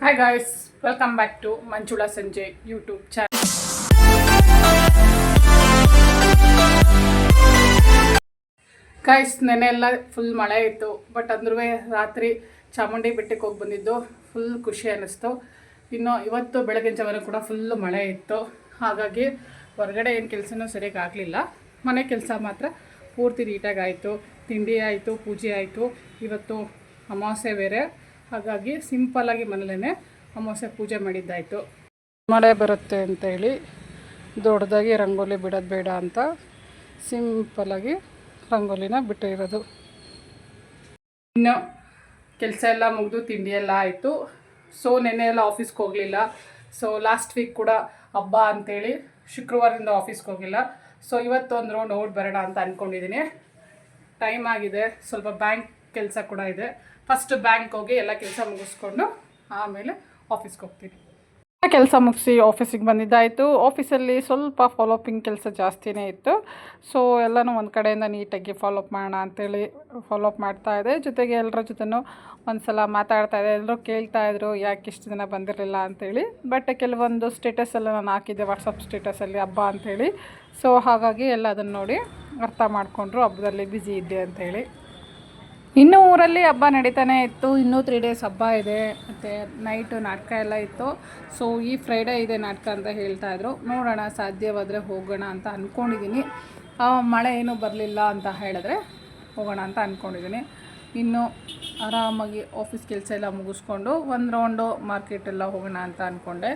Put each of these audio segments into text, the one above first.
Hi guys welcome back to Manjula ಸಂಜೆ YouTube channel guys ನೆನೆ ಎಲ್ಲ ಫುಲ್ ಮಳೆ ಇತ್ತು ಬಟ್ ಅಂದ್ರೂ ರಾತ್ರಿ ಚಾಮುಂಡಿ ಬೆಟ್ಟಕ್ಕೆ ಹೋಗಿ ಬಂದಿದ್ದು ಫುಲ್ ಖುಷಿ ಅನ್ನಿಸ್ತು ಇನ್ನು ಇವತ್ತು ಬೆಳಗಿನ ಜಾವನ ಕೂಡ ಫುಲ್ಲು ಮಳೆ ಇತ್ತು. ಹಾಗಾಗಿ ಹೊರಗಡೆ ಏನು ಕೆಲಸನೂ ಸರಿಯಾಗಿ ಆಗಲಿಲ್ಲ. ಮನೆ ಕೆಲಸ ಮಾತ್ರ ಪೂರ್ತಿ ನೀಟಾಗಿ ಆಯಿತು. ತಿಂಡಿ ಆಯಿತು, ಪೂಜೆ ಆಯಿತು. ಇವತ್ತು ಅಮಾವಾಸ್ಯೆ ಬೇರೆ. ಹಾಗಾಗಿ ಸಿಂಪಲ್ಲಾಗಿ ಮನೇಲೇ ಅಮಾವಾಸ್ಯೆ ಪೂಜೆ ಮಾಡಿದ್ದಾಯಿತು. ಮಳೆ ಬರುತ್ತೆ ಅಂತ ಹೇಳಿ ದೊಡ್ಡದಾಗಿ ರಂಗೋಲಿ ಬಿಡೋದು ಬೇಡ ಅಂತ ಸಿಂಪಲ್ಲಾಗಿ ರಂಗೋಲಿನ ಬಿಟ್ಟಿರೋದು. ಇನ್ನು ಕೆಲಸ ಎಲ್ಲ ಮುಗಿದು ತಿಂಡಿ ಎಲ್ಲ ಆಯಿತು. ಸೊ ನೆನ್ನೆ ಎಲ್ಲ ಆಫೀಸ್ಗೆ ಹೋಗಲಿಲ್ಲ. ಸೊ ಲಾಸ್ಟ್ ವೀಕ್ ಕೂಡ ಹಬ್ಬ ಅಂತೇಳಿ ಶುಕ್ರವಾರದಿಂದ ಆಫೀಸ್ಗೆ ಹೋಗಿಲ್ಲ ಸೊ ಇವತ್ತು ಒಂದು ರೌಂಡ್ ಓಡ್ ಬರೋಣ ಅಂತ ಅಂದ್ಕೊಂಡಿದ್ದೀನಿ ಟೈಮ್ ಆಗಿದೆ. ಸ್ವಲ್ಪ ಬ್ಯಾಂಕ್ ಕೆಲಸ ಕೂಡ ಇದೆ. ಫಸ್ಟ್ ಬ್ಯಾಂಕ್ ಹೋಗಿ ಎಲ್ಲ ಕೆಲಸ ಮುಗಿಸ್ಕೊಂಡು ಆಮೇಲೆ ಆಫೀಸ್ಗೆ ಹೋಗ್ತೀನಿ. ಕೆಲಸ ಮುಗಿಸಿ ಆಫೀಸಿಗೆ ಬಂದಿದ್ದಾಯಿತು. ಆಫೀಸಲ್ಲಿ ಸ್ವಲ್ಪ ಫಾಲೋಪಿಂಗ್ ಕೆಲಸ ಜಾಸ್ತಿನೇ ಇತ್ತು. ಸೊ ಎಲ್ಲನೂ ಒಂದು ಕಡೆಯಿಂದ ನೀಟಾಗಿ ಫಾಲೋಅಪ್ ಮಾಡೋಣ ಅಂತೇಳಿ ಫಾಲೋಅಪ್ ಮಾಡ್ತಾ ಇದೆ. ಜೊತೆಗೆ ಎಲ್ಲರ ಜೊತೆನೂ ಒಂದು ಸಲ ಮಾತಾಡ್ತಾ ಇದೆ. ಎಲ್ಲರೂ ಕೇಳ್ತಾ ಇದ್ರು, ಯಾಕೆ ಇಷ್ಟು ದಿನ ಬಂದಿರಲಿಲ್ಲ ಅಂತೇಳಿ. ಬಟ್ ಕೆಲವೊಂದು ಸ್ಟೇಟಸ್ ಎಲ್ಲ ನಾನು ಹಾಕಿದ್ದೆ ವಾಟ್ಸಪ್ ಸ್ಟೇಟಸಲ್ಲಿ ಹಬ್ಬ ಅಂಥೇಳಿ ಸೊ ಹಾಗಾಗಿ ಎಲ್ಲ ಅದನ್ನು ನೋಡಿ ಅರ್ಥ ಮಾಡಿಕೊಂಡ್ರು, ಹಬ್ಬದಲ್ಲಿ ಬ್ಯುಸಿ ಇದ್ದೆ ಅಂತೇಳಿ. ಇನ್ನು ಊರಲ್ಲಿ ಹಬ್ಬ ನಡೀತಾನೆ ಇತ್ತು. ಇನ್ನೂ ತ್ರೀ ಡೇಸ್ ಹಬ್ಬ ಇದೆ. ಮತ್ತು ನೈಟು ನಾಟಕ ಎಲ್ಲ ಇತ್ತು. ಸೊ ಈ ಫ್ರೈಡೇ ಇದೆ ನಾಟಕ ಅಂತ ಹೇಳ್ತಾ ಇದ್ರು. ನೋಡೋಣ, ಸಾಧ್ಯವಾದರೆ ಹೋಗೋಣ ಅಂತ ಅಂದ್ಕೊಂಡಿದ್ದೀನಿ ಮಳೆ ಏನೂ ಬರಲಿಲ್ಲ ಅಂತ ಹೇಳಿದ್ರೆ ಹೋಗೋಣ ಅಂತ ಅಂದ್ಕೊಂಡಿದ್ದೀನಿ ಇನ್ನು ಆರಾಮಾಗಿ ಆಫೀಸ್ ಕೆಲಸ ಎಲ್ಲ ಮುಗಿಸ್ಕೊಂಡು ಒಂದು ರೌಂಡು ಮಾರ್ಕೆಟ್ ಎಲ್ಲ ಹೋಗೋಣ ಅಂತ ಅಂದ್ಕೊಂಡೆ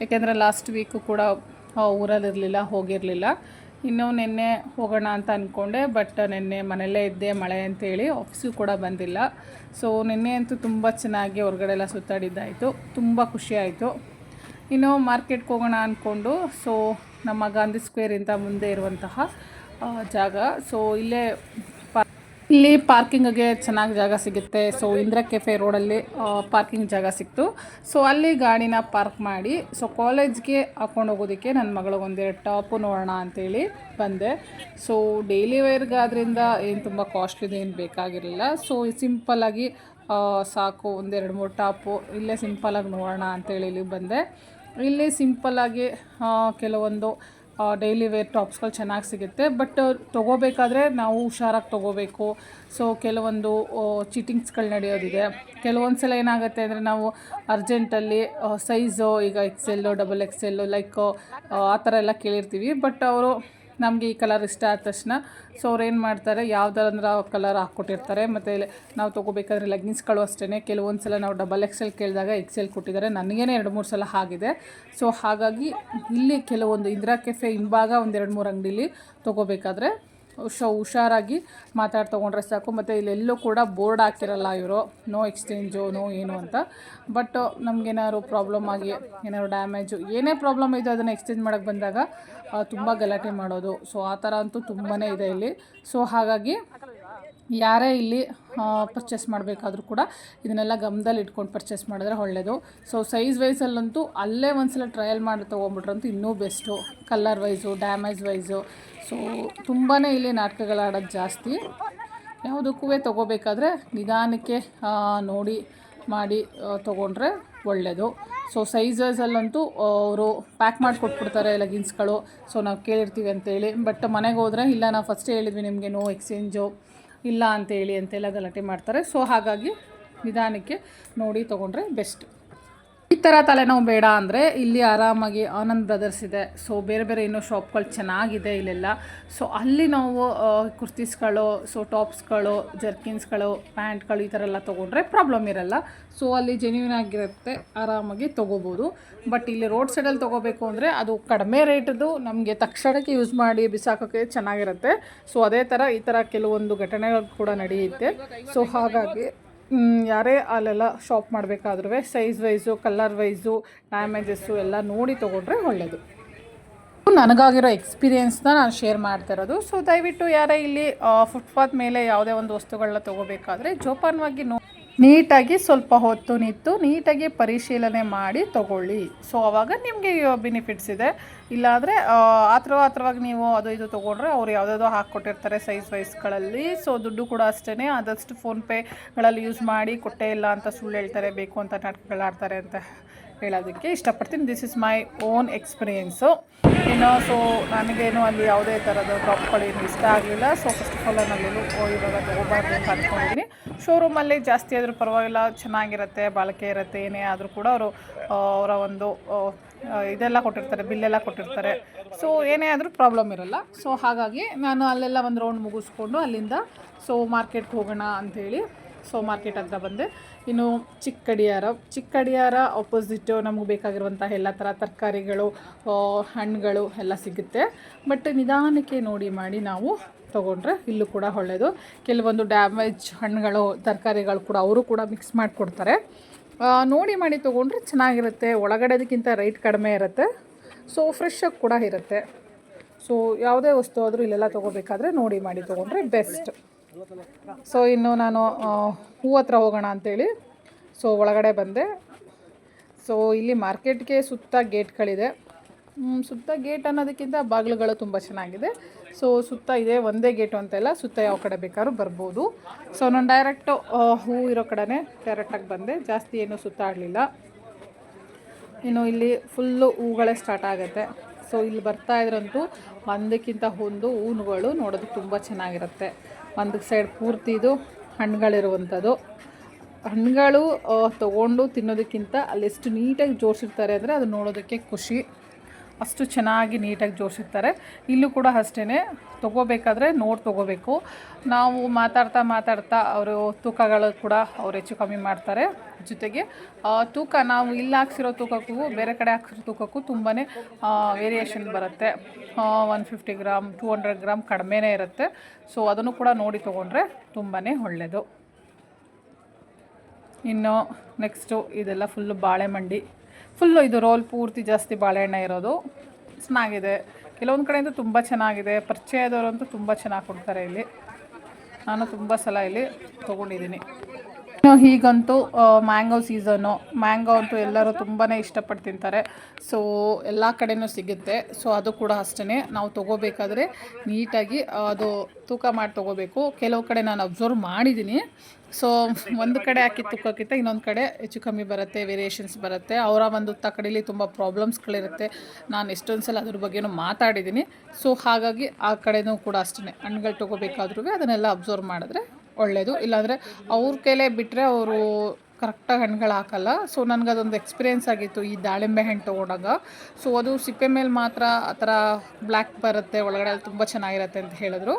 ಯಾಕೆಂದರೆ ಲಾಸ್ಟ್ ವೀಕು ಕೂಡ ಊರಲ್ಲಿರಲಿಲ್ಲ, ಹೋಗಿರಲಿಲ್ಲ. ಇನ್ನು ನಿನ್ನೆ ಹೋಗೋಣ ಅಂತ ಅಂದ್ಕೊಂಡೆ ಬಟ್ ನಿನ್ನೆ ಮನೆಯಲ್ಲೇ ಇದ್ದೆ, ಮಳೆ ಅಂತೇಳಿ ಆಫೀಸಿಗೆ ಕೂಡ ಬಂದಿಲ್ಲ. ಸೊ ನಿನ್ನೆ ಅಂತೂ ತುಂಬ ಚೆನ್ನಾಗಿ ಹೊರಗಡೆ ಎಲ್ಲ ಸುತ್ತಾಡಿದ್ದಾಯಿತು. ತುಂಬ ಖುಷಿಯಾಯಿತು ಇನ್ನು ಮಾರ್ಕೆಟ್ಗೆ ಹೋಗೋಣ ಅಂದ್ಕೊಂಡು ಸೊ ನಮ್ಮ ಗಾಂಧಿ ಸ್ಕ್ವೇರಿಂದ ಮುಂದೆ ಇರುವಂತಹ ಜಾಗ. ಸೊ ಇಲ್ಲೇ ಇಲ್ಲಿ ಪಾರ್ಕಿಂಗ್ಗೆ ಚೆನ್ನಾಗಿ ಜಾಗ ಸಿಗುತ್ತೆ. ಸೊ ಇಂದಿರಾ ಕೆಫೆ ರೋಡಲ್ಲಿ ಪಾರ್ಕಿಂಗ್ ಜಾಗ ಸಿಕ್ತು. ಸೊ ಅಲ್ಲಿ ಗಾಡಿನ ಪಾರ್ಕ್ ಮಾಡಿ ಸೊ ಕಾಲೇಜ್ಗೆ ಹಾಕೊಂಡು ಹೋಗೋದಕ್ಕೆ ನನ್ನ ಮಗಳಿಗೆ ಒಂದೆರಡು ಟಾಪು ನೋಡೋಣ ಅಂತೇಳಿ ಬಂದೆ. ಸೊ ಡೈಲಿ ವೇರ್ಗಾದ್ರಿಂದ ಏನು ತುಂಬ ಕಾಸ್ಟ್ಲಿ ಏನು ಬೇಕಾಗಿರಲಿಲ್ಲ. ಸೊ ಸಿಂಪಲ್ಲಾಗಿ ಸಾಕು, ಒಂದೆರಡು ಮೂರು ಟಾಪು ಇಲ್ಲೇ ಸಿಂಪಲ್ಲಾಗಿ ನೋಡೋಣ ಅಂತೇಳಿ ಇಲ್ಲಿ ಬಂದೆ. ಇಲ್ಲಿ ಸಿಂಪಲ್ಲಾಗಿ ಕೆಲವೊಂದು ಡೈಲಿ ವೇರ್ ಟಾಪ್ಸ್ಗಳು ಚೆನ್ನಾಗಿ ಸಿಗುತ್ತೆ. ಬಟ್ ತೊಗೋಬೇಕಾದ್ರೆ ನಾವು ಹುಷಾರಾಗಿ ತೊಗೋಬೇಕು. ಸೊ ಕೆಲವೊಂದು ಚೀಟಿಂಗ್ಸ್ಗಳು ನಡೆಯೋದಿದೆ. ಕೆಲವೊಂದು ಸಲ ಏನಾಗುತ್ತೆ ಅಂದರೆ ನಾವು ಅರ್ಜೆಂಟಲ್ಲಿ ಸೈಜು ಈಗ ಎಕ್ಸೆಲ್ಲು ಡಬಲ್ ಎಕ್ಸೆಲ್ಲು ಲೈಕ್ ಆ ಥರ ಎಲ್ಲ ಕೇಳಿರ್ತೀವಿ. ಬಟ್ ಅವರು ನಮಗೆ ಈ ಕಲರ್ ಇಷ್ಟ ಆದ ತಕ್ಷಣ ಸೊ ಅವ್ರು ಏನು ಮಾಡ್ತಾರೆ, ಯಾವ್ದಾರಂದ್ರೆ ಆ ಕಲರ್ ಹಾಕ್ಕೊಟ್ಟಿರ್ತಾರೆ. ಮತ್ತು ನಾವು ತೊಗೋಬೇಕಾದ್ರೆ ಲೆಗ್ಗಿನ್ಸ್ಗಳು ಅಷ್ಟೇ ಕೆಲವೊಂದು ಸಲ ನಾವು ಡಬಲ್ ಎಕ್ಸೆಲ್ ಕೇಳಿದಾಗ ಎಕ್ಸೆಲ್ ಕೊಟ್ಟಿದ್ದಾರೆ. ನನಗೇನೆ ಎರಡು ಮೂರು ಸಲ ಆಗಿದೆ. ಸೊ ಹಾಗಾಗಿ ಇಲ್ಲಿ ಕೆಲವೊಂದು ಇಂದಿರಾ ಕೆಫೆ ಹಿಂಭಾಗ ಒಂದು ಎರಡು ಮೂರು ಅಂಗಡೀಲಿ ತೊಗೋಬೇಕಾದ್ರೆ ಹುಷ ಹುಷಾರಾಗಿ ಮಾತಾಡಿ ತೊಗೊಂಡ್ರೆ ಸಾಕು. ಮತ್ತು ಇಲ್ಲೆಲ್ಲೂ ಕೂಡ ಬೋರ್ಡ್ ಹಾಕಿರಲ್ಲ ಇವರು. ನೋ ಎಕ್ಸ್ಚೇಂಜು ನೋ ಏನು ಅಂತ. ಬಟ್ ನಮಗೇನಾದ್ರು ಪ್ರಾಬ್ಲಮ್ ಆಗಿ, ಏನಾದ್ರು ಡ್ಯಾಮೇಜು ಏನೇ ಪ್ರಾಬ್ಲಮ್ ಇದೆ ಅದನ್ನು ಎಕ್ಸ್ಚೇಂಜ್ ಮಾಡೋಕ್ಕೆ ಬಂದಾಗ ತುಂಬ ಗಲಾಟೆ ಮಾಡೋದು. ಸೊ ಆ ಥರ ಅಂತೂ ತುಂಬಾ ಇದೆ ಇಲ್ಲಿ. ಸೊ ಹಾಗಾಗಿ ಯಾರೇ ಇಲ್ಲಿ ಪರ್ಚೇಸ್ ಮಾಡಬೇಕಾದ್ರೂ ಕೂಡ ಇದನ್ನೆಲ್ಲ ಗಮನದಲ್ಲಿ ಇಟ್ಕೊಂಡು ಪರ್ಚೇಸ್ ಮಾಡಿದ್ರೆ ಒಳ್ಳೆಯದು ಸೊ ಸೈಜ್ ವೈಸಲ್ಲಂತೂ ಅಲ್ಲೇ ಒಂದ್ಸಲ ಟ್ರಯಲ್ ಮಾಡಿ ತೊಗೊಂಬಿಟ್ರಂತೂ ಇನ್ನೂ best colour wise damage wise so ತುಂಬಾ ಇಲ್ಲಿ ನಾಟಕಗಳಾಡೋದು ಜಾಸ್ತಿ. ಯಾವುದಕ್ಕೂ ತೊಗೋಬೇಕಾದ್ರೆ ನಿಧಾನಕ್ಕೆ ನೋಡಿ, ಮಾಡಿ ತೊಗೊಂಡ್ರೆ ಒಳ್ಳೆಯದು ಸೊ ಸೈಜಸಲ್ಲಂತೂ ಅವರು ಪ್ಯಾಕ್ ಮಾಡಿ ಕೊಟ್ಬಿಡ್ತಾರೆ ಲೆಗಿನ್ಸ್ಗಳು ಸೊ ನಾವು ಕೇಳಿರ್ತೀವಿ ಅಂತೇಳಿ. ಬಟ್ ಮನೆಗೆ ಹೋದರೆ, ಇಲ್ಲ, ನಾವು ಫಸ್ಟೇ ಹೇಳಿದ್ವಿ ನಿಮಗೆ ನೋ ಎಕ್ಸ್ಚೇಂಜು ಇಲ್ಲ ಅಂತೇಳಿ ಅಂತೆಲ್ಲ ಗಲಾಟೆ ಮಾಡ್ತಾರೆ. ಸೊ ಹಾಗಾಗಿ ನಿಧಾನಕ್ಕೆ ನೋಡಿ ತೊಗೊಂಡ್ರೆ ಬೆಸ್ಟ್ ಈ ಥರ ತಲೆನೋವು ಬೇಡ ಅಂದರೆ ಇಲ್ಲಿ ಆರಾಮಾಗಿ ಆನಂದ್ ಬ್ರದರ್ಸ್ ಇದೆ. ಸೊ ಬೇರೆ ಬೇರೆ ಇನ್ನೂ ಶಾಪ್ಗಳು ಚೆನ್ನಾಗಿದೆ ಇಲ್ಲೆಲ್ಲ. ಸೊ ಅಲ್ಲಿ ನಾವು ಕುರ್ತೀಸ್ಗಳು ಸೊ ಟಾಪ್ಸ್ಗಳು, ಜರ್ಕಿನ್ಸ್ಗಳು, ಪ್ಯಾಂಟ್ಗಳು ಈ ಥರ ಎಲ್ಲ ತೊಗೊಂಡ್ರೆ ಪ್ರಾಬ್ಲಮ್ ಇರಲ್ಲ. ಸೊ ಅಲ್ಲಿ ಜೆನ್ಯೂನ್ ಆಗಿರುತ್ತೆ, ಆರಾಮಾಗಿ ತೊಗೋಬೋದು. ಬಟ್ ಇಲ್ಲಿ ರೋಡ್ ಸೈಡಲ್ಲಿ ತೊಗೋಬೇಕು ಅಂದರೆ ಅದು ಕಡಿಮೆ ರೇಟದು ನಮಗೆ ತಕ್ಷಣಕ್ಕೆ ಯೂಸ್ ಮಾಡಿ ಬಿಸಾಕೋಕ್ಕೆ ಚೆನ್ನಾಗಿರುತ್ತೆ. ಸೊ ಅದೇ ಥರ ಈ ಥರ ಕೆಲವೊಂದು ಘಟನೆಗಳು ಕೂಡ ನಡೆಯುತ್ತೆ. ಸೊ ಹಾಗಾಗಿ ಯಾರೇ ಅಲ್ಲೆಲ್ಲ shop ಮಾಡಬೇಕಾದ್ರೂ size wise colour wise damages ಎಲ್ಲ ನೋಡಿ ತೊಗೊಂಡ್ರೆ ಒಳ್ಳೆಯದು ನನಗಾಗಿರೋ ಎಕ್ಸ್ಪೀರಿಯೆನ್ಸ್ನ ನಾನು ಶೇರ್ ಮಾಡ್ತಾ ಇರೋದು. ಸೊ ದಯವಿಟ್ಟು ಯಾರೇ ಇಲ್ಲಿ ಫುಟ್ಪಾತ್ ಮೇಲೆ ಯಾವುದೇ ಒಂದು ವಸ್ತುಗಳನ್ನ ತೊಗೋಬೇಕಾದ್ರೆ ಜೋಪಾನವಾಗಿ ನೋ ನೀಟಾಗಿ ಸ್ವಲ್ಪ ಹೊತ್ತು ನಿಂತು ನೀಟಾಗಿ ಪರಿಶೀಲನೆ ಮಾಡಿ ತಗೊಳ್ಳಿ. ಸೊ ಅವಾಗ ನಿಮಗೆ ಬೆನಿಫಿಟ್ಸ್ ಇದೆ. ಇಲ್ಲಾಂದರೆ ಆತ್ರ ಆತ್ರವಾಗಿ ನೀವು ಅದು ಇದು ತೊಗೊಂಡ್ರೆ ಅವ್ರು ಯಾವುದೋ ಹಾಕ್ಕೊಟ್ಟಿರ್ತಾರೆ ಸೈಜ್ ವೈಸ್ಗಳಲ್ಲಿ ಸೊ ದುಡ್ಡು ಕೂಡ ಅಷ್ಟೇ ಆದಷ್ಟು ಫೋನ್ಪೇಗಳಲ್ಲಿ ಯೂಸ್ ಮಾಡಿ, ಕೊಟ್ಟೇ ಇಲ್ಲ ಅಂತ ಸುಳ್ಳು ಹೇಳ್ತಾರೆ, ಬೇಕು ಅಂತ ನಾಟಕಗಳಾಡ್ತಾರೆ ಅಂತ. ಹೇಳೋದಕ್ಕೆ ಇಷ್ಟಪಡ್ತೀನಿ. This is my own experience ಇನ್ನು ಸೊ ನನಗೇನು ಅಲ್ಲಿ ಯಾವುದೇ ಥರದ ಟಾಪ್ಗಳೇನು ಇಷ್ಟ ಆಗಲಿಲ್ಲ. ಸೊ ಫಸ್ಟ್ ಆಫ್ ಆಲ್ ನಾನೆಲ್ಲೂ ಇವಾಗ ಹೋಗಬಾರ್ದು ಅಂತ ಅಂದ್ಕೊಂಡಿದ್ದೀನಿ ಶೋರೂಮಲ್ಲಿ ಜಾಸ್ತಿ ಆದರೂ ಪರವಾಗಿಲ್ಲ. ಚೆನ್ನಾಗಿರುತ್ತೆ, ಬಾಳಿಕೆ ಇರುತ್ತೆ, ಏನೇ ಆದರೂ ಕೂಡ ಅವರು ಅವರ ಒಂದು ಇದೆಲ್ಲ ಕೊಟ್ಟಿರ್ತಾರೆ ಬಿಲ್ಲೆಲ್ಲ ಕೊಟ್ಟಿರ್ತಾರೆ. ಸೊ ಏನೇ ಆದರೂ ಪ್ರಾಬ್ಲಮ್ ಇರಲ್ಲ. ಸೊ ಹಾಗಾಗಿ ನಾನು ಅಲ್ಲೆಲ್ಲ ಒಂದು ರೌಂಡ್ ಮುಗಿಸ್ಕೊಂಡು ಅಲ್ಲಿಂದ ಸೊ ಮಾರ್ಕೆಟ್ಗೆ ಹೋಗೋಣ ಅಂಥೇಳಿ ಸೊ ಮಾರ್ಕೆಟ್ ಹತ್ರ ಬಂದೆ. ಇನ್ನು ಚಿಕ್ಕಡಿಯಾರ ಚಿಕ್ಕಡಿಯಾರ ಆಪೋಸಿಟ್ ನಮಗೆ ಬೇಕಾಗಿರುವಂಥ ಎಲ್ಲ ಥರ ತರಕಾರಿಗಳು ಹಣ್ಣುಗಳು ಎಲ್ಲ ಸಿಗುತ್ತೆ. ಬಟ್ ನಿಧಾನಕ್ಕೆ ನೋಡಿ ಮಾಡಿ ನಾವು ತೊಗೊಂಡ್ರೆ ಇಲ್ಲೂ ಕೂಡ ಒಳ್ಳೆಯದು ಕೆಲವೊಂದು ಡ್ಯಾಮೇಜ್ ಹಣ್ಣುಗಳು, ತರಕಾರಿಗಳು ಕೂಡ ಅವರು ಕೂಡ ಮಿಕ್ಸ್ ಮಾಡಿಕೊಡ್ತಾರೆ. ನೋಡಿ ಮಾಡಿ ತೊಗೊಂಡ್ರೆ ಚೆನ್ನಾಗಿರುತ್ತೆ. ಒಳಗಡೆದಕ್ಕಿಂತ ರೈಟ್ ಕಡಿಮೆ ಇರುತ್ತೆ. ಸೊ ಫ್ರೆಶ್ ಆಗಿ ಕೂಡ ಇರುತ್ತೆ. ಸೊ ಯಾವುದೇ ವಸ್ತು ಆದರೂ ಇಲ್ಲೆಲ್ಲ ತೊಗೋಬೇಕಾದ್ರೆ ನೋಡಿ ಮಾಡಿ ತೊಗೊಂಡ್ರೆ ಬೆಸ್ಟ್ ಸೊ ಇನ್ನು ನಾನು ಹೂ ಹತ್ರ ಹೋಗೋಣ ಅಂತೇಳಿ ಸೊ ಒಳಗಡೆ ಬಂದೆ. ಸೊ ಇಲ್ಲಿ ಮಾರ್ಕೆಟ್ಗೆ ಸುತ್ತ ಗೇಟ್ಗಳಿದೆ. ಸುತ್ತ ಗೇಟ್ ಅನ್ನೋದಕ್ಕಿಂತ ಬಾಗಿಲುಗಳು ತುಂಬ ಚೆನ್ನಾಗಿದೆ. ಸೊ ಸುತ್ತ ಇದೆ, ಒಂದೇ ಗೇಟು ಅಂತೆಲ್ಲ, ಸುತ್ತ ಯಾವ ಕಡೆ ಬೇಕಾದ್ರೂ ಬರ್ಬೋದು. ಸೊ ನಾನು ಡೈರೆಕ್ಟು ಹೂ ಇರೋ ಕಡೆನೇ ಡೈರೆಕ್ಟಾಗಿ ಬಂದೆ. ಜಾಸ್ತಿ ಏನೂ ಸುತ್ತಾಡಲಿಲ್ಲ ಇನ್ನು ಇಲ್ಲಿ ಫುಲ್ಲು ಹೂಗಳೇ ಸ್ಟಾರ್ಟ್ ಆಗುತ್ತೆ. ಸೊ ಇಲ್ಲಿ ಬರ್ತಾ ಇದ್ರಂತೂ ಒಂದಕ್ಕಿಂತ ಒಂದು ಹೂವುಗಳು ನೋಡೋದಕ್ಕೆ ತುಂಬ ಚೆನ್ನಾಗಿರುತ್ತೆ. ಒಂದು ಸೈಡ್ ಪೂರ್ತಿ ಇದು ಹಣ್ಣುಗಳಿರುವಂಥದ್ದು. ಹಣ್ಣುಗಳು ತೊಗೊಂಡು ತಿನ್ನೋದಕ್ಕಿಂತ ಅಲ್ಲೆಷ್ಟು ನೀಟಾಗಿ ಜೋಡಿಸಿರ್ತಾರೆ ಅಂದರೆ ಅದು ನೋಡೋದಕ್ಕೆ ಖುಷಿ. ಅಷ್ಟು ಚೆನ್ನಾಗಿ ನೀಟಾಗಿ ಜೋಡಿಸಿರ್ತಾರೆ. ಇಲ್ಲೂ ಕೂಡ ಅಷ್ಟೇ ತೊಗೋಬೇಕಾದ್ರೆ ನೋಡಿ ತೊಗೋಬೇಕು. ನಾವು ಮಾತಾಡ್ತಾ ಮಾತಾಡ್ತಾ ಅವರು ತೂಕಗಳು ಕೂಡ ಅವ್ರು ಹೆಚ್ಚು ಕಮ್ಮಿ ಮಾಡ್ತಾರೆ. ಜೊತೆಗೆ ತೂಕ ನಾವು ಇಲ್ಲಿ ಹಾಕ್ಸಿರೋ ತೂಕಕ್ಕೂ ಬೇರೆ ಕಡೆ ಹಾಕ್ಸಿರೋ ತೂಕಕ್ಕೂ ತುಂಬಾ ವೇರಿಯೇಷನ್ ಬರುತ್ತೆ. One fifty gram two hundred gram ಕಡಿಮೆನೇ ಇರುತ್ತೆ. ಸೊ ಅದನ್ನು ಕೂಡ ನೋಡಿ ತೊಗೊಂಡ್ರೆ ತುಂಬಾ ಒಳ್ಳೆಯದು ಇನ್ನು ನೆಕ್ಸ್ಟು ಇದೆಲ್ಲ ಫುಲ್ಲು ಬಾಳೆ ಮಂಡಿ ಫುಲ್ಲು ಇದು ರೋಲ್ ಪೂರ್ತಿ ಜಾಸ್ತಿ ಬಾಳೆಹಣ್ಣೆ ಇರೋದು. ಚೆನ್ನಾಗಿದೆ. ಕೆಲವೊಂದು ಕಡೆಯಿಂದ ತುಂಬ ಚೆನ್ನಾಗಿದೆ. ಪರಿಚಯದವರಂತೂ ತುಂಬ ಚೆನ್ನಾಗಿ ಕೊಡ್ತಾರೆ ಇಲ್ಲಿ. ನಾನು ತುಂಬ ಸಲ ಇಲ್ಲಿ ತೊಗೊಂಡಿದ್ದೀನಿ. ಹೀಗಂತೂ ಮ್ಯಾಂಗೋ ಸೀಸನ್ನು, ಮ್ಯಾಂಗೋ ಅಂತೂ ಎಲ್ಲರೂ ತುಂಬಾ ಇಷ್ಟಪಟ್ಟು ತಿಂತಾರೆ. ಸೊ, ಎಲ್ಲ ಕಡೆಯೂ ಸಿಗುತ್ತೆ. ಸೊ, ಅದು ಕೂಡ ಅಷ್ಟೇ ನಾವು ತೊಗೋಬೇಕಾದ್ರೆ ನೀಟಾಗಿ ಅದು ತೂಕ ಮಾಡಿ ತೊಗೋಬೇಕು. ಕೆಲವು ಕಡೆ ನಾನು ಅಬ್ಸರ್ವ್ ಮಾಡಿದ್ದೀನಿ. ಸೊ, ಒಂದು ಕಡೆ ಹಾಕಿ ತೂಕಕ್ಕಿಂತ ಇನ್ನೊಂದು ಕಡೆ ಹೆಚ್ಚು ಕಮ್ಮಿ ಬರುತ್ತೆ ವೇರಿಯೇಷನ್ಸ್ ಬರುತ್ತೆ. ಅವರ ಒಂದು ತಕ್ಕಡೀಲಿ ತುಂಬ ಪ್ರಾಬ್ಲಮ್ಸ್ಗಳಿರುತ್ತೆ ನಾನು ಎಷ್ಟೊಂದು ಸಲ ಅದ್ರ ಬಗ್ಗೆನೂ ಮಾತಾಡಿದ್ದೀನಿ. ಸೊ, ಹಾಗಾಗಿ ಆ ಕಡೆನೂ ಕೂಡ ಅಷ್ಟೇ ಹಣ್ಣುಗಳು ತೊಗೋಬೇಕಾದ್ರೂ ಅದನ್ನೆಲ್ಲ ಅಬ್ಸರ್ವ್ ಮಾಡಿದ್ರೆ ಒಳ್ಳೆಯದು ಇಲ್ಲಾಂದರೆ ಅವ್ರ ಕೈಲೇ ಬಿಟ್ಟರೆ ಅವರು ಕರೆಕ್ಟಾಗಿ ಹಣ್ಣುಗಳು ಹಾಕಲ್ಲ ಸೊ ನನಗೆ ಅದೊಂದು ಎಕ್ಸ್ಪೀರಿಯೆನ್ಸ್ ಆಗಿತ್ತು ಈ ದಾಳಿಂಬೆ ಹಣ್ಣು ತೊಗೊಂಡಾಗ. ಸೊ ಅದು ಸಿಪ್ಪೆ ಮೇಲೆ ಮಾತ್ರ ಆ ಥರ ಬ್ಲ್ಯಾಕ್ ಬರುತ್ತೆ ಒಳಗಡೆ ಅಲ್ಲಿ ತುಂಬ ಚೆನ್ನಾಗಿರುತ್ತೆ ಅಂತ ಹೇಳಿದ್ರು.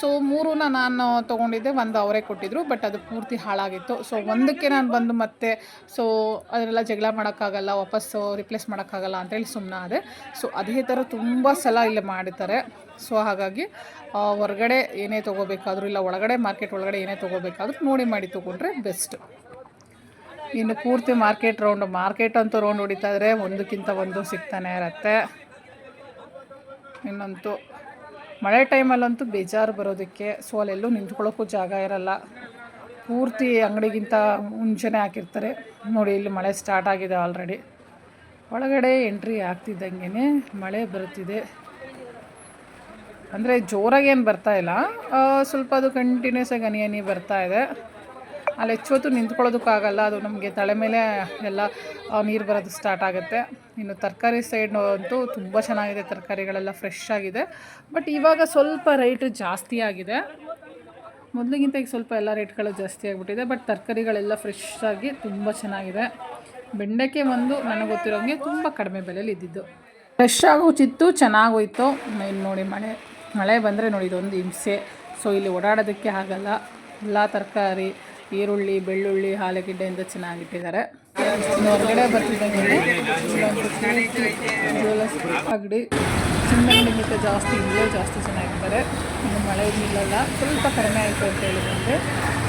ಸೊ ಮೂರನ್ನ ನಾನು ತೊಗೊಂಡಿದ್ದೆ, ಒಂದು ಅವರೇ ಕೊಟ್ಟಿದ್ರು ಬಟ್ ಅದು ಪೂರ್ತಿ ಹಾಳಾಗಿತ್ತು. ಸೊ ಒಂದಕ್ಕೆ ನಾನು ಬಂದು ಮತ್ತೆ ಸೊ ಅದನ್ನೆಲ್ಲ ಜಗಳ ಮಾಡೋಕ್ಕಾಗಲ್ಲ ವಾಪಸ್ಸು ರಿಪ್ಲೇಸ್ ಮಾಡೋಕ್ಕಾಗಲ್ಲ ಅಂತೇಳಿ ಸುಮ್ಮನೆ ಆದೆ. ಸೊ ಅದೇ ಥರ ತುಂಬ ಸಲ ಇಲ್ಲಿ ಮಾಡಿದ್ದಾರೆ. ಸೊ ಹಾಗಾಗಿ ಹೊರಗಡೆ ಏನೇ ತೊಗೋಬೇಕಾದ್ರೂ ಇಲ್ಲ, ಒಳಗಡೆ ಮಾರ್ಕೆಟ್ ಒಳಗಡೆ ಏನೇ ತೊಗೋಬೇಕಾದ್ರೂ ನೋಡಿ ಮಾಡಿ ತೊಗೊಂಡ್ರೆ ಬೆಸ್ಟ್. ಇನ್ನು ಪೂರ್ತಿ ಮಾರ್ಕೆಟ್ ರೌಂಡ್ ಮಾರ್ಕೆಟ್ ಅಂತೂ ರೌಂಡ್ ಹೊಡಿತಾ ಇದ್ರೆ ಒಂದಕ್ಕಿಂತ ಒಂದು ಸಿಗ್ತಾನೆ ಇರತ್ತೆ. ಇನ್ನಂತೂ ಮಳೆ ಟೈಮಲ್ಲಂತೂ ಬೇಜಾರು ಬರೋದಕ್ಕೆ ಸೊ ಅಲ್ಲೆಲ್ಲೂ ನಿಂತ್ಕೊಳ್ಳೋಕ್ಕೂ ಜಾಗ ಇರಲ್ಲ. ಪೂರ್ತಿ ಅಂಗಡಿಗಿಂತ ಮುಂಚೆನೇ ಹಾಕಿರ್ತಾರೆ. ನೋಡಿ, ಇಲ್ಲಿ ಮಳೆ ಸ್ಟಾರ್ಟ್ ಆಗಿದೆ ಆಲ್ರೆಡಿ ಒಳಗಡೆ ಎಂಟ್ರಿ ಆಗ್ತಿದ್ದಂಗೆ ಮಳೆ ಬರುತ್ತಿದೆ. ಅಂದರೆ ಜೋರಾಗಿ ಏನು ಬರ್ತಾ ಇಲ್ಲ. ಸ್ವಲ್ಪ ಅದು ಕಂಟಿನ್ಯೂಸ್ ಆಗಿ ಬರ್ತಾ ಇದೆ. ಅಲ್ಲಿ ಹೆಚ್ಚು ಹೊತ್ತು ನಿಂತ್ಕೊಳ್ಳೋದಕ್ಕಾಗಲ್ಲ. ಅದು ನಮಗೆ ತಲೆ ಮೇಲೆ ಎಲ್ಲ ನೀರು ಬರೋದು ಸ್ಟಾರ್ಟ್ ಆಗುತ್ತೆ. ಇನ್ನು ತರಕಾರಿ ಸೈಡ್ ಅಂತೂ ತುಂಬ ಚೆನ್ನಾಗಿದೆ. ತರಕಾರಿಗಳೆಲ್ಲ ಫ್ರೆಶ್ ಆಗಿದೆ. ಬಟ್ ಇವಾಗ ಸ್ವಲ್ಪ ರೇಟ್ ಜಾಸ್ತಿ ಆಗಿದೆ. ಮೊದಲಿಗಿಂತ ಈಗ ಸ್ವಲ್ಪ ಎಲ್ಲ ರೇಟ್ಗಳು ಜಾಸ್ತಿ ಆಗಿಬಿಟ್ಟಿದೆ. ಬಟ್ ತರಕಾರಿಗಳೆಲ್ಲ ಫ್ರೆಶ್ ಆಗಿ ತುಂಬ ಚೆನ್ನಾಗಿದೆ. ಬೆಂಡೆಕಾಯಿ ಒಂದು ನನಗೆ ಗೊತ್ತಿರೋಂಗೆ ತುಂಬ ಕಡಿಮೆ ಬೆಲೆಯಲ್ಲಿ ಇದ್ದಿದ್ದು. ಫ್ರೆಶ್ ಆಗೋಚಿತ್ತು ಚೆನ್ನಾಗೋಯ್ತು ಇನ್ನು ನೋಡಿ ಮಳೆ ಮಳೆ ಬಂದರೆ ನೋಡಿ ಇದೊಂದು ಹಿಂಸೆ. ಸೊ ಇಲ್ಲಿ ಓಡಾಡೋದಕ್ಕೆ ಆಗಲ್ಲ. ಎಲ್ಲ ತರಕಾರಿ ಈರುಳ್ಳಿ, ಬೆಳ್ಳುಳ್ಳಿ ಆಲೂಗೆಡ್ಡೆಯಿಂದ ಚೆನ್ನಾಗಿಟ್ಟಿದ್ದಾರೆ ಹೊರಗಡೆ ಬರ್ತಿದ್ದಂಗೆ ಅಂಗಡಿ ಚಿನ್ನ ಅಂಗಡಿಗಿಂತ ಜಾಸ್ತಿ ಇಲ್ಲೇ ಜಾಸ್ತಿ ಚೆನ್ನಾಗಿರ್ತಾರೆ. ಇನ್ನು ಮಳೆ ನಿಲ್ಲಲ್ಲ ಸ್ವಲ್ಪ ಕಡಿಮೆ ಆಯಿತು ಅಂತ ಹೇಳಿದಂತೆ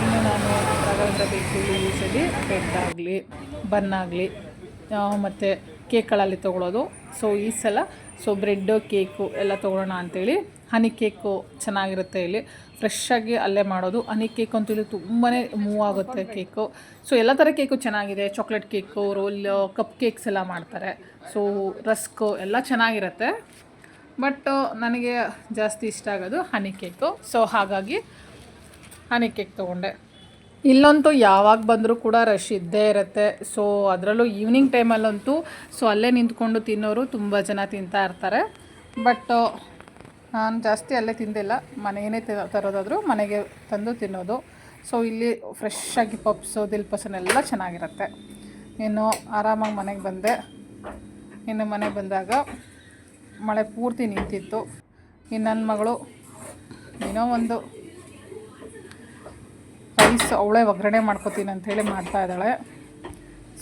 ಇನ್ನು ನಾನು ರಗಡ ಬೇಕು ಈ ಆಗಲಿ ಬನ್ನಾಗಲಿ ಮತ್ತು ಕೇಕ್ಗಳಲ್ಲಿ ತೊಗೊಳೋದು. ಸೊ ಈ ಸಲ ಸೊ ಬ್ರೆಡ್ಡು ಕೇಕು ಎಲ್ಲ ತೊಗೊಳೋಣ ಅಂಥೇಳಿ ಹನಿ ಕೇಕು ಚೆನ್ನಾಗಿರುತ್ತೆ ಇಲ್ಲಿ. ಫ್ರೆಶ್ಶಾಗಿ ಅಲ್ಲೇ ಮಾಡೋದು. ಹನಿ ಕೇಕ್ ಅಂತೇಳಿ ತುಂಬಾ ಮೂವ್ ಆಗುತ್ತೆ ಕೇಕು. ಸೊ ಎಲ್ಲ ಥರ ಕೇಕು ಚೆನ್ನಾಗಿದೆ. Chocolate cake roll cup cakes ಎಲ್ಲ ಮಾಡ್ತಾರೆ. ಸೊ ರಸ್ಕು ಎಲ್ಲ ಚೆನ್ನಾಗಿರುತ್ತೆ. ಬಟ್ ನನಗೆ ಜಾಸ್ತಿ ಇಷ್ಟ ಆಗೋದು ಹನಿ ಕೇಕು. ಸೊ ಹಾಗಾಗಿ ಹನಿ ಕೇಕ್ ತೊಗೊಂಡೆ. ಇಲ್ಲಂತೂ ಯಾವಾಗ ಬಂದರೂ ಕೂಡ ರಶ್ ಇದ್ದೇ ಇರುತ್ತೆ. ಸೊ ಅದರಲ್ಲೂ ಈವ್ನಿಂಗ್ ಟೈಮಲ್ಲಂತೂ ಸೊ ಅಲ್ಲೇ ನಿಂತ್ಕೊಂಡು ತಿನ್ನೋರು ತುಂಬ ಜನ ತಿಂತಾ ಇರ್ತಾರೆ. ಬಟ್ ನಾನು ಜಾಸ್ತಿ ಅಲ್ಲೇ ತಿಂದಿಲ್ಲ. ಮನೆಯೇ ತರೋದಾದರೂ ಮನೆಗೆ ತಂದು ತಿನ್ನೋದು. ಸೊ ಇಲ್ಲಿ ಫ್ರೆಶ್ ಆಗಿ ಪಪ್ಸು ದಿಲ್ಪಸನೆಲ್ಲ ಚೆನ್ನಾಗಿರುತ್ತೆ. ಇನ್ನು ಆರಾಮಾಗಿ ಮನೆಗೆ ಬಂದೆ. ಇನ್ನು ಮನೆಗೆ ಬಂದಾಗ ಮಳೆ ಪೂರ್ತಿ ನಿಂತಿತ್ತು. ಇನ್ನು ನನ್ನ ಮಗಳು ಏನೋ ಒಂದು ರೈಸ್ ಅವಳೇ ಒಗ್ಗರಣೆ ಮಾಡ್ಕೋತೀನಿ ಮಾಡ್ತಾ ಇದ್ದಾಳೆ.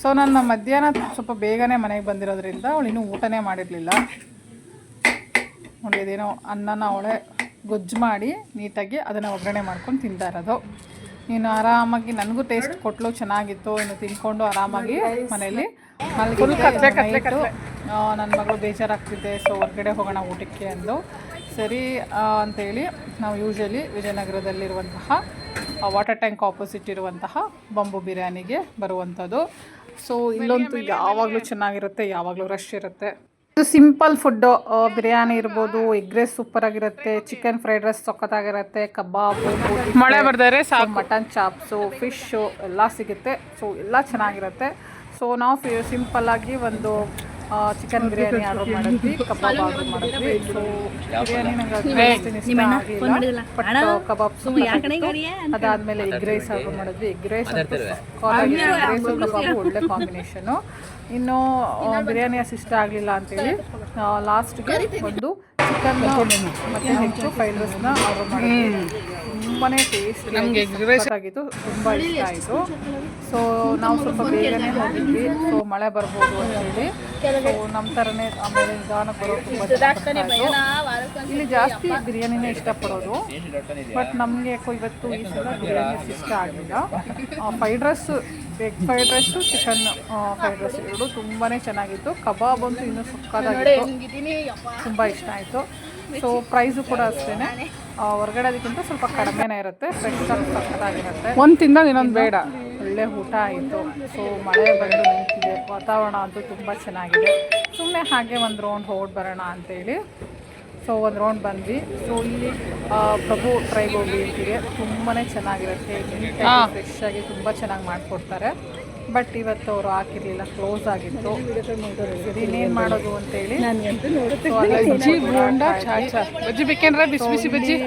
ಸೊ ನನ್ನ ಮಧ್ಯಾಹ್ನ ಸ್ವಲ್ಪ ಬೇಗನೆ ಮನೆಗೆ ಬಂದಿರೋದ್ರಿಂದ ಅವಳು ಇನ್ನೂ ಊಟನೇ ಮಾಡಿರಲಿಲ್ಲ. ನೋಡಿ ಅದೇನೋ ಅನ್ನನ ಅವಳೆ ಗೊಜ್ಜು ಮಾಡಿ ನೀಟಾಗಿ ಅದನ್ನು ಒಗ್ಗರಣೆ ಮಾಡ್ಕೊಂಡು ತಿಂತಾ ಇರೋದು. ನೀನು ಆರಾಮಾಗಿ ನನಗೂ ಟೇಸ್ಟ್ ಕೊಟ್ಟಲು ಚೆನ್ನಾಗಿತ್ತು. ಇನ್ನು ತಿನ್ಕೊಂಡು ಆರಾಮಾಗಿ ಮನೆಯಲ್ಲಿ ಮಲಗಿಟ್ಟು ನನ್ನ ಮಗಳು ಬೇಜಾರಾಗ್ತಿದ್ದೆ ಸೊ ಹೊರಗಡೆ ಹೋಗೋಣ ಊಟಕ್ಕೆ ಅಂದು. ಸರಿ ಅಂಥೇಳಿ ಅಂತೇಳಿ ನಾವು ಯೂಶಲಿ ವಿಜಯನಗರದಲ್ಲಿರುವಂತಹ ವಾಟರ್ ಟ್ಯಾಂಕ್ ಆಪೋಸಿಟ್ ಇರುವಂತಹ ಬಂಬು ಬಿರಿಯಾನಿಗೆ ಬರುವಂಥದ್ದು. ಸೊ ಇಲ್ಲೊಂದು ಯಾವಾಗಲೂ ಚೆನ್ನಾಗಿರುತ್ತೆ ಯಾವಾಗಲೂ ರಶ್ ಇರುತ್ತೆ. ಇದು ಸಿಂಪಲ್ ಫುಡ್ಡು ಬಿರಿಯಾನಿ ಇರ್ಬೋದು ಎಗ್ ರೈಸ್ ಸೂಪರ್ ಆಗಿರುತ್ತೆ ಚಿಕನ್ ಫ್ರೈಡ್ ರೈಸ್ ಸಖತ್ತಾಗಿರುತ್ತೆ ಕಬಾಬ್ ಮಳೆ ಸಾಕು. ಮಟನ್ ಚಾಪ್ಸು ಫಿಶ್ ಎಲ್ಲ ಸಿಗುತ್ತೆ. ಸೊ ಎಲ್ಲ ಚೆನ್ನಾಗಿರುತ್ತೆ. ಸೊ ನಾವು ಆಗಿ ಒಂದು ಚಿಕನ್ ಬಿರಿಯಾನಿ ಆರ್ಡರ್ ಮಾಡಿದ್ವಿ ಕಬಾಬ್ ಆರ್ಡರ್ ಮಾಡಿದ್ವಿ. ಸೊ ಬಿರಿಯಾನಿ ನಂಗೆ ಇಷ್ಟ ಬಟ್ ಕಬಾಬ್ ಅದಾದ್ಮೇಲೆ ಎಗ್ ರೈಸ್ ಆರ್ಡರ್ ಮಾಡಿದ್ವಿ. ಎಗ್ ರೈಸ್ ರೈಸು ಕಬಾಬ್ ಒಳ್ಳೆ ಕಾಂಬಿನೇಷನು ಇನ್ನು ಬಿರಿಯಾನಿ ಅಷ್ಟು ಇಷ್ಟ ಆಗಲಿಲ್ಲ ಅಂತೇಳಿ ಲಾಸ್ಟ್ಗೆ ಒಂದು ಚಿಕನ್ ಮತ್ತೆ ಹೆಚ್ಚು ಫ್ರೈಡ್ ರೈಸ್ನ ಆರ್ಡರ್ ಮಾಡಿದ್ವಿ. ತುಂಬಾ ಟೇಸ್ಟ್ ನಮಗೆ ಎಗ್ ರೈಸ್ ಆಗಿತ್ತು ತುಂಬ ಇಷ್ಟ ಆಯಿತು. ಸೊ ನಾವು ಸ್ವಲ್ಪ ಬೇಗನೆ ಹೋಗಿದ್ವಿ. ಸೊ ಮಳೆ ಬರ್ಬೋದು ಅಂತ ಹೇಳಿ. ಸೊ ನಮ್ಮ ಥರನೇ ಆಮೇಲೆ ನಿಧಾನಕ್ಕೆ ಬರೋದು. ಇಲ್ಲಿ ಜಾಸ್ತಿ ಬಿರಿಯಾನಿನೇ ಇಷ್ಟಪಡೋದು. ಬಟ್ ನಮಗೆ ಯಾಕೋ ಇವತ್ತು ಈ ಸಲ ಬಿರಿಯಾನಿ ಇಷ್ಟ ಆಗಲಿಲ್ಲ fried rice egg fried rice chicken fried rice ಎರಡು ತುಂಬಾ ಚೆನ್ನಾಗಿತ್ತು. ಕಬಾಬ್ ಅಂತೂ ಇನ್ನೂ ಸುಕ್ಕಾದಾಗಿತ್ತು ತುಂಬ ಇಷ್ಟ ಆಯಿತು. ಸೊ ಪ್ರೈಸು ಕೂಡ ಅಷ್ಟೇ ಹೊರಗಡೆ ಅದಕ್ಕಿಂತ ಸ್ವಲ್ಪ ಕಡಿಮೆನೇ ಇರುತ್ತೆ. ಫ್ರೆಶ್ ಆಗಿ ಸಕ್ಕತ್ತಾಗಿರುತ್ತೆ. ಒಂದು ತಿಂದಾಗ ಇನ್ನೊಂದು ಬೇಡ. ಒಳ್ಳೆ ಊಟ ಆಯಿತು. ಸೊ ಮಳೆ ಬಂದು ನಿಂತಿದೆ. ವಾತಾವರಣ ಅಂತೂ ತುಂಬ ಚೆನ್ನಾಗಿದೆ. ಸುಮ್ಮನೆ ಹಾಗೆ ಒಂದು ರೌಂಡ್ ಹೋಗಿ ಬರೋಣ ಅಂತೇಳಿ. ಸೊ ಒಂದು ರೌಂಡ್ ಬಂದ್ವಿ. ಸೊ ಇಲ್ಲಿ ಪ್ರಭು ಟ್ರೈಗೋಗಿ ಹೋಗಿ ತುಂಬಾ ಚೆನ್ನಾಗಿರುತ್ತೆ. ಫ್ರೆಶ್ ಆಗಿ ತುಂಬ ಚೆನ್ನಾಗಿ ಮಾಡಿಕೊಡ್ತಾರೆ. ಬಟ್ ಇವತ್ತು ಅವರು ಹಾಕಿರಲಿಲ್ಲ ಕ್ಲೋಸ್ ಆಗಿತ್ತು. ಇನ್ನೇನು ಮಾಡೋದು ಅಂತೇಳಿ. ಬಜ್ಜಿ ಬೋಂಡ ಚಾಚಾ ಬಜ್ಜಿ ಬೇಕಂದ್ರೆ ಬಿಸಿ ಬಿಸಿ ಬಜ್ಜಿ.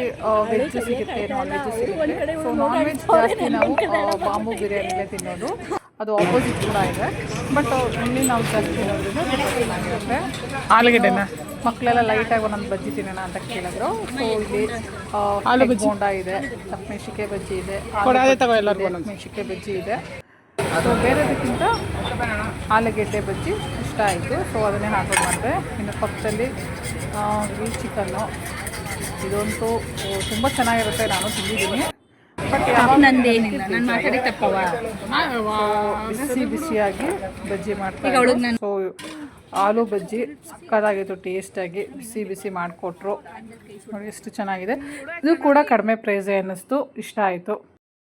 ವೆಜ್ ಸಿಗುತ್ತೆ ನಾನ್ ವೆಜ್ ಸಿಗುತ್ತೆ ಸೊ ನಾನ್ ವೆಜ್ ಜಾಸ್ತಿ ನಾವು ಬಾಂಬು ಬಿರಿಯಾನಿಲೇ ತಿನ್ನೋದು. ಅದು ಆಪೋಸಿಟ್ ಕೂಡ ಇದೆ. ಬಟ್ ಇಲ್ಲಿ ನಾವು ಜಾಸ್ತಿ ತಿನ್ನೋದ್ರಿಂದ ಚೆನ್ನಾಗಿರುತ್ತೆ ಆಲೂಗಡ್ಡೆನ? ಮಕ್ಕಳೆಲ್ಲ ಲೈಟಾಗಿ ಒಂದೊಂದು ಬಜ್ಜಿ ತಿನ್ನೋಣ ಅಂತ ಕೇಳಿದ್ರು. ಸೊ ಇಲ್ಲಿ ಆಲೂ ಬಜ್ಜಿ? ಬೋಂಡ ಇದೆ ಮೆಣಸಿಕೆ ಬಜ್ಜಿ ಇದೆ ಮೆಣಸಿಕೆ ಬಜ್ಜಿ ಇದೆ. ಸೊ ಬೇರೆದಕ್ಕಿಂತ ಆಲೂಗೆಡ್ಡೆ ಬಜ್ಜಿ ಇಷ್ಟ ಆಯಿತು. ಸೊ ಅದನ್ನೇ ಹಾಕೋದು ಮಾಡಿದೆ. ಇನ್ನು ಪಕ್ಕದಲ್ಲಿ ಈ ಚಿಕನ್ನು ಇದಂತೂ ತುಂಬ ಚೆನ್ನಾಗಿರುತ್ತೆ. ನಾನು ತಿಂದಿದ್ದೀನಿ. ಬಟ್ ಬಿಸಿ ಬಿಸಿಯಾಗಿ ಬಜ್ಜಿ ಮಾಡ್ತೀನಿ ಸೊ ಆಲೂ ಬಜ್ಜಿ ಸಕ್ಕದಾಗಿತ್ತು ಟೇಸ್ಟಾಗಿ ಬಿಸಿ ಬಿಸಿ ಮಾಡಿಕೊಟ್ರು. ನೋಡಿ ಎಷ್ಟು ಚೆನ್ನಾಗಿದೆ. ಇದು ಕೂಡ ಕಡಿಮೆ ಪ್ರೈಸೇ ಅನ್ನಿಸ್ತು. ಇಷ್ಟ ಆಯಿತು.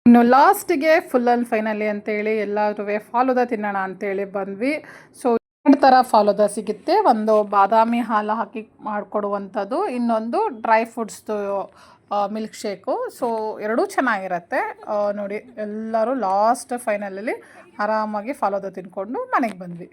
ಇನ್ನು ಲಾಸ್ಟಿಗೆ ಫುಲ್ ಆ್ಯಂಡ್ ಫೈನಲಿ ಅಂತೇಳಿ ಎಲ್ಲರೂ ಫಾಲೋದ ತಿನ್ನೋಣ ಅಂತೇಳಿ ಬಂದ್ವಿ. ಸೊ ಎರಡು ಥರ ಫಾಲೋದ ಸಿಗುತ್ತೆ. ಒಂದು ಬಾದಾಮಿ ಹಾಲು ಹಾಕಿ ಮಾಡಿಕೊಡುವಂಥದ್ದು, ಇನ್ನೊಂದು ಡ್ರೈ ಫ್ರೂಟ್ಸ್ದು ಮಿಲ್ಕ್ ಶೇಕು ಸೊ ಎರಡೂ ಚೆನ್ನಾಗಿರುತ್ತೆ. ನೋಡಿ, ಎಲ್ಲರೂ ಲಾಸ್ಟ್ ಫೈನಲಲ್ಲಿ ಆರಾಮಾಗಿ ಫಾಲೋದ ತಿನ್ಕೊಂಡು ಮನೆಗೆ ಬಂದ್ವಿ.